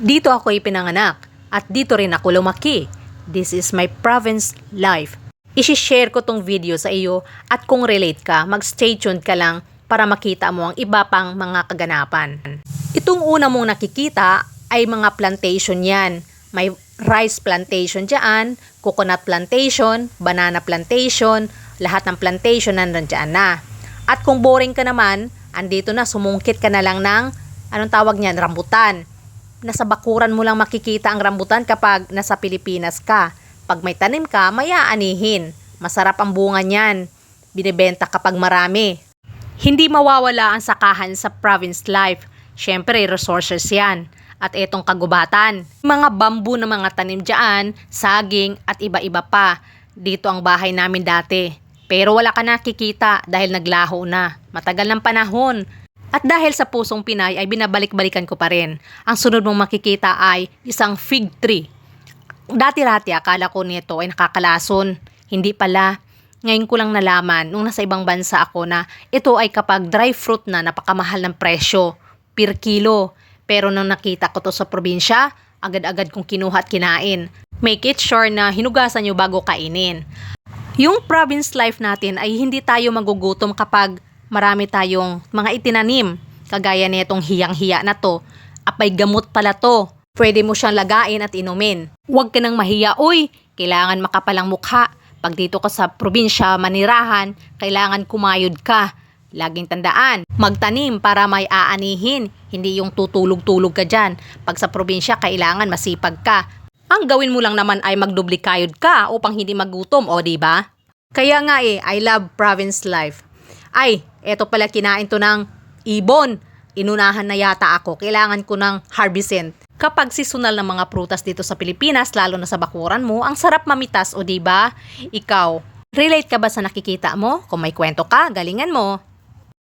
Dito ako ipinanganak at dito rin ako lumaki. This is my province life. Isishare ko tong video sa iyo at kung relate ka, mag-stay tuned ka lang para makita mo ang iba pang mga kaganapan. Itong una mong nakikita ay mga plantation yan. May rice plantation dyan, coconut plantation, banana plantation, lahat ng plantation nandun dyan na. At kung boring ka naman, andito na, sumungkit ka na lang ng, anong tawag niyan, rambutan. Nasa bakuran mo lang makikita ang rambutan kapag nasa Pilipinas ka. Pag may tanim ka, may aanihin. Masarap ang bunga niyan. Binibenta kapag marami. Hindi mawawala ang sakahan sa province life. Siyempre, resources yan. At etong kagubatan. Mga bamboo na mga tanim dyan, saging at iba-iba pa. Dito ang bahay namin dati. Pero wala ka nakikita dahil naglaho na. Matagal ng panahon. At dahil sa pusong Pinay ay binabalik-balikan ko pa rin. Ang sunod mong makikita ay isang fig tree. Dati-rati akala ko nito ay nakakalason. Hindi pala. Ngayon ko lang nalaman nung nasa ibang bansa ako na ito ay kapag dry fruit na napakamahal ng presyo per kilo. Pero nung nakita ko to sa probinsya, agad-agad kong kinuha at kinain. Make it sure na hinugasan nyo bago kainin. Yung province life natin ay hindi tayo magugutom kapag marami tayong mga itinanim. Kagaya nitong hiyang-hiya na to. Apay gamot pala to. Pwede mo siyang lagain at inumin. Huwag ka nang mahiya, uy, kailangan makapalang mukha. Pag dito ka sa probinsya, manirahan, kailangan kumayod ka. Laging tandaan, magtanim para may aanihin, hindi yung tutulog-tulog ka dyan. Pag sa probinsya, kailangan masipag ka. Ang gawin mo lang naman ay magdublikayod ka upang hindi magutom, o ba? Kaya nga eh, I love province life. Ay, eto pala kinain to ng ibon. Inunahan na yata ako. Kailangan ko ng harvestin. Kapag seasonal ng mga prutas dito sa Pilipinas, lalo na sa bakuran mo, ang sarap mamitas o di ba? Ikaw, relate ka ba sa nakikita mo? Kung may kwento ka, galingan mo.